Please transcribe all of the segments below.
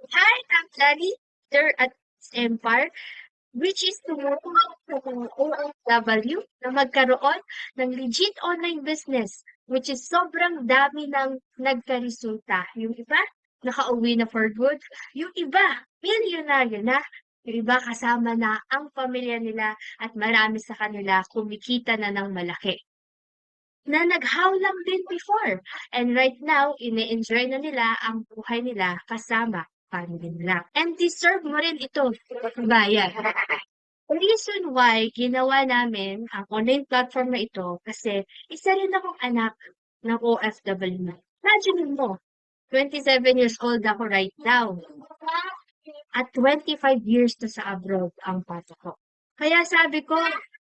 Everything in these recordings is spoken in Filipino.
Hi, I'm Lani, leader at Empire, which is tumutulong sa mga OFW na magkaroon ng legit online business, which is sobrang dami ng nagkaresulta. Yung iba, nakauwi na for good. Yung iba, milyonaryo na. Yung iba, kasama na ang pamilya nila at marami sa kanila kumikita na ng malaki na naghaw lang din before. And right now, ine-enjoy na nila ang buhay nila kasama family nila. And deserve mo rin ito, bayan. The reason why ginawa namin ang online platform na ito kasi isa rin akong anak ng OFW. Imagine mo, 27 years old ako right now. At 25 years na sa abroad ang papa ko. Kaya sabi ko,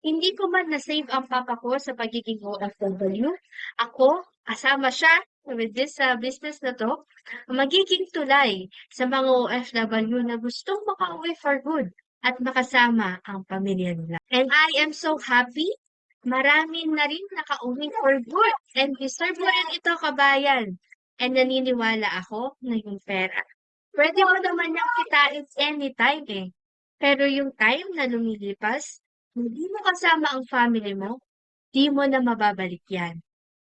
hindi ko man na-save ang papa ko sa pagiging OFW. Ako, kasama siya with this uh, business na to, magiging tulay sa mga OFW na gustong makauwi for good at makasama ang pamilya nila. And I am so happy. Marami na rin nakauwi for good. And deserve mo rin ito, kabayan. And naniniwala ako na yung pera. Pwede mo naman yung kitain anytime eh. Pero yung time na lumilipas, hindi mo kasama ang family mo, di mo na mababalik yan.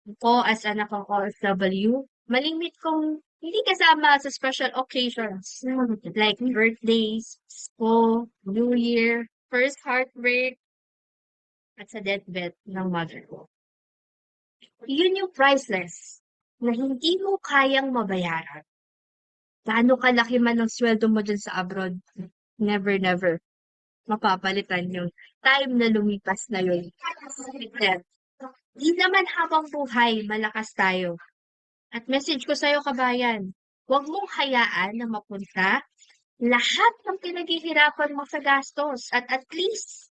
Ako as anak ng OFW, malimit kong hindi kasama sa special occasions like birthdays, school, New Year, first heartbreak, at sa deathbed ng mother ko. Yun yung priceless na hindi mo kayang mabayaran. Gaano kalaki man ang sweldo mo dyan sa abroad, never, never mapapalitan yung time na lumipas na yun. Di naman habang buhay, malakas tayo. At message ko sa'yo, kabayan, huwag mong hayaan na mapunta lahat ng pinaghihirapan mo sa gastos at at least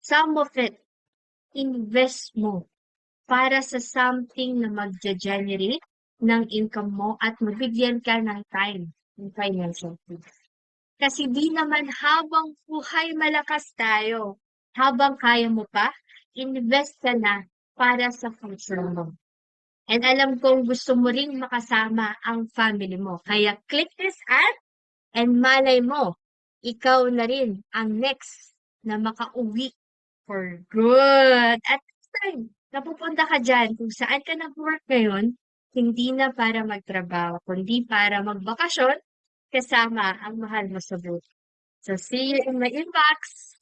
some of it, invest mo para sa something na magja-generate ng income mo at mabigyan ka ng time ng financial peace. Kasi di naman habang buhay malakas tayo, habang kaya mo pa, invest ka na para sa future mo. And alam kong gusto mo ring makasama ang family mo. Kaya click this ad and malay mo, ikaw na rin ang next na makauwi for good. At time, napupunta ka dyan kung saan ka nag-work ngayon, hindi na para magtrabaho, kundi para magbakasyon kasama ang mahal mo sa buhay. So, see you in my inbox!